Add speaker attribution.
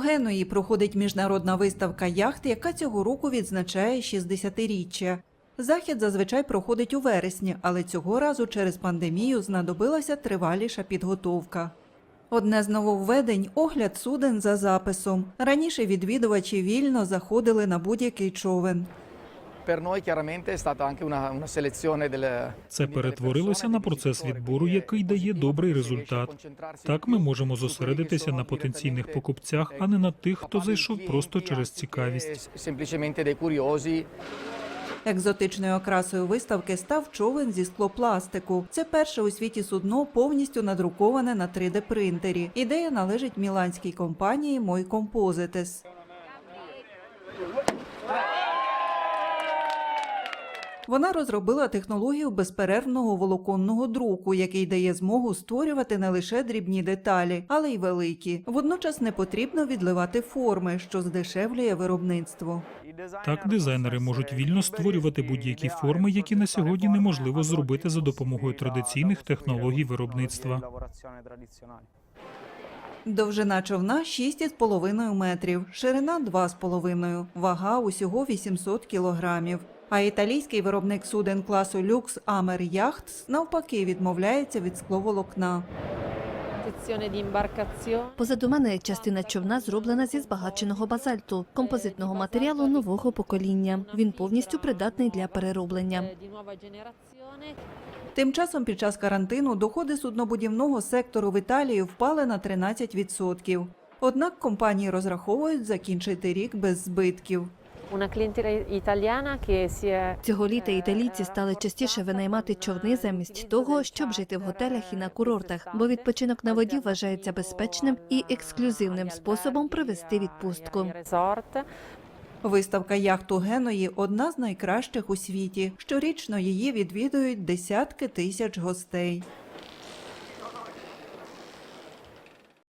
Speaker 1: Геної проходить міжнародна виставка яхт, яка цього року відзначає 60-річчя. Захід зазвичай проходить у вересні, але цього разу через пандемію знадобилася триваліша підготовка. Одне з нововведень огляд суден за записом. Раніше відвідувачі вільно заходили на будь-який човен.
Speaker 2: Це перетворилося на процес відбору, який дає добрий результат. Так ми можемо зосередитися на потенційних покупцях, а не на тих, хто зайшов просто через цікавість.
Speaker 3: Semplicemente dei curiosi
Speaker 1: Екзотичною окрасою виставки став човен зі склопластику. Це перше у світі судно повністю надруковане на 3D-принтері. Ідея належить міланській компанії Мой Composites. Вона розробила технологію безперервного волоконного друку, який дає змогу створювати не лише дрібні деталі, але й великі. Водночас не потрібно відливати форми, що здешевлює виробництво.
Speaker 2: Так, дизайнери можуть вільно створювати будь-які форми, які на сьогодні неможливо зробити за допомогою традиційних технологій виробництва.
Speaker 1: Довжина човна 6,5 метрів, ширина 2,5, вага усього 800 кілограмів. А італійський виробник суден класу люкс Амер Яхтс навпаки відмовляється від скловолокна.
Speaker 4: Позаду мене частина човна зроблена зі збагаченого базальту, композитного матеріалу нового покоління. Він повністю придатний для перероблення.
Speaker 5: di.
Speaker 1: Тим часом під час карантину доходи суднобудівного сектору в Італії впали на 13%. Однак компанії розраховують закінчити рік без збитків.
Speaker 5: Una clientela italiana che si è
Speaker 4: Цього літа італійці стали частіше винаймати човни замість того, щоб жити в готелях і на курортах, бо відпочинок на воді вважається безпечним і ексклюзивним способом провести відпустку.
Speaker 1: Виставка яхт у Геної одна з найкращих у світі. Щорічно її відвідують десятки тисяч гостей.